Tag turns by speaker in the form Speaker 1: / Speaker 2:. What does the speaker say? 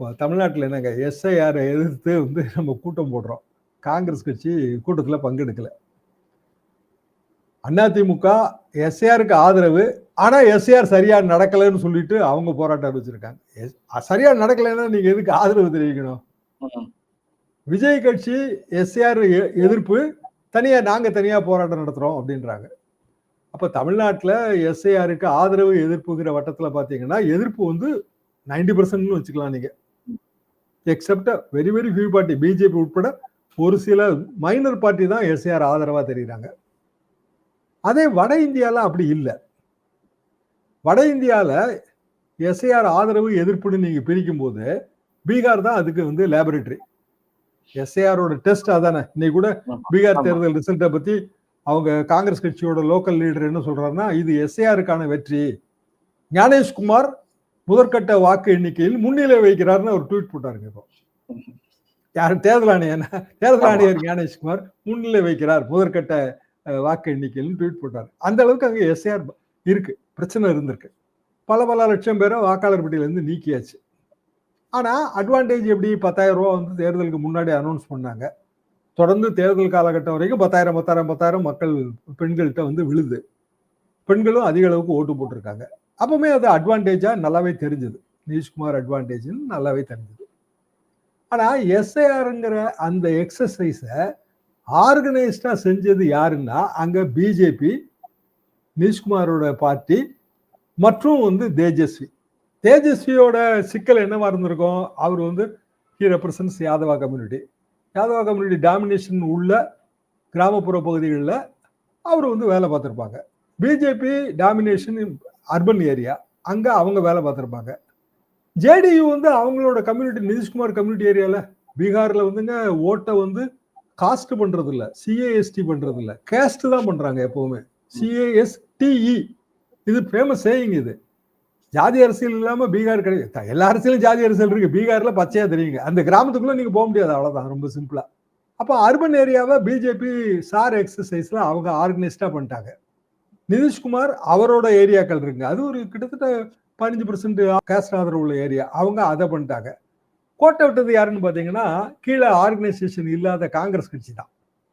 Speaker 1: இப்போ தமிழ்நாட்டில் என்னங்க எஸ்ஐஆரை எதிர்த்து வந்து நம்ம கூட்டம் போடுறோம். காங்கிரஸ் கட்சி கூட்டத்தில் பங்கெடுக்கல. அதிமுக எஸ்ஐஆருக்கு ஆதரவு ஆனா எஸ்ஐஆர் சரியா நடக்கலைன்னு சொல்லிட்டு அவங்க போராட்டம் அறிவிச்சிருக்காங்க எஸ்- சரியா நடக்கலைன்னா நீங்க எதுக்கு ஆதரவு தெரிவிக்கணும். விஜய் கட்சி எஸ்ஐஆர் எதிர்ப்பு தனியா நாங்க தனியா போராட்டம் நடத்துறோம் அப்படின்றாங்க. அப்ப தமிழ்நாட்டுல எஸ்ஐஆருக்கு ஆதரவு எதிர்ப்புங்கிற வட்டத்துல பாத்தீங்கன்னா எதிர்ப்பு வந்து நைன்டி பர்சன்ட்னு வச்சுக்கலாம் நீங்க. Except very very few party BJP உட்பட ஒரு சில மைனர் பார்ட்டி தான் எஸ்ஐஆர் ஆதரவா தெரியுறாங்க அதே வட இந்தியால அப்படி இல்லை வட இந்தியால எஸ்ஐஆர் ஆதரவு எதிர்ப்புன்னு நீங்க பிரிக்கும் போது பீகார் தான் அதுக்கு வந்து லேபரேட்டரி எஸ்ஐஆரோட டெஸ்ட் அதானே இன்னைக்கு கூட. பீகார். தேர்தல் ரிசல்ட்டை பத்தி அவங்க காங்கிரஸ் கட்சியோட லோக்கல் லீடர் என்ன சொல்றாருன்னா இது எஸ்ஐஆருக்கான வெற்றி ஞானேஷ்குமார் முதற்கட்ட வாக்கு எண்ணிக்கையில் முன்னிலை வைக்கிறார்னு ஒரு ட்வீட் போட்டாருங்க இப்போ. யார் தேர்தல் ஆணையர் தேர்தல் ஆணையர் ஞானேஷ்குமார் முன்னிலை வைக்கிறார் முதற்கட்ட வாக்கு எண்ணிக்கையில் ட்வீட் போட்டார். அந்த அளவுக்கு அங்க எஸ்ஐஆர் இருக்கு. பிரச்சனை இருந்திருக்கு. பல பல லட்சம் பேரை வாக்காளர் பட்டியலேருந்து நீக்கியாச்சு. ஆனா அட்வான்டேஜ் எப்படி பத்தாயிரம் ரூபா வந்து தேர்தலுக்கு முன்னாடி அனௌன்ஸ் பண்ணாங்க. தொடர்ந்து தேர்தல் காலகட்டம் வரைக்கும் பத்தாயிரம் பத்தாயிரம் பத்தாயிரம் மக்கள் பெண்கள்கிட்ட வந்து விழுது. பெண்களும் அதிக அளவுக்கு ஓட்டு போட்டிருக்காங்க. அப்பவுமே அது அட்வான்டேஜாக நல்லாவே தெரிஞ்சது. நிதிஷ்குமார் அட்வான்டேஜ்னு நல்லாவே தெரிஞ்சது. ஆனால் எஸ்ஐஆருங்கிற அந்த எக்ஸசைஸை ஆர்கனைஸ்டாக செஞ்சது யாருன்னா அங்கே பிஜேபி நிதிஷ்குமாரோட பார்ட்டி மற்றும் வந்து தேஜஸ்வி. தேஜஸ்வியோட சிக்கல் என்னவா இருந்திருக்கும்? அவர் வந்து he represents Yadava community Yadava community domination உள்ள கிராமப்புற பகுதிகளில் அவர் வந்து வேலை பார்த்துருப்பாங்க. பிஜேபி டாமினேஷன் அர்பன் ஏரியா அங்கே அவங்க வேலை பார்த்துருப்பாங்க. ஜேடியு வந்து அவங்களோட கம்யூனிட்டி நிதிஷ்குமார் கம்யூனிட்டி ஏரியாவில் பீகாரில் வந்துங்க ஓட்டை வந்து காஸ்ட் பண்ணுறது இல்லை சிஏஎஸ்டி பண்ணுறது இல்லை கேஸ்ட் தான் பண்ணுறாங்க எப்போவுமே. சிஏஎஸ்டிஇ இது ஃபேமஸ் சேயிங் இது. ஜாதி அரசியல் இல்லாமல் பீகார் கிடையாது. எல்லா அரசியலும் ஜாதி அரசியல் இருக்குது பீகாரில் பச்சையாக தெரியுங்க. அந்த கிராமத்துக்குள்ளே நீங்கள் போக முடியாது அவ்வளோதான் ரொம்ப சிம்பிளாக அப்போ அர்பன் ஏரியாவை பிஜேபி சார் எக்ஸசைஸில் அவங்க ஆர்கனைஸ்டாக பண்ணிட்டாங்க. நிதிஷ்குமார் அவரோட ஏரியாக்கள் இருக்குங்க. அது ஒரு கிட்டத்தட்ட பதினஞ்சு பர்சன்ட் கேஸ்ட் ஆதரவு உள்ள ஏரியா. அவங்க அதை பண்ணிட்டாங்க. கோட்டை விட்டது யாருன்னு பார்த்தீங்கன்னா கீழே ஆர்கனைசேஷன் இல்லாத காங்கிரஸ் கட்சி தான்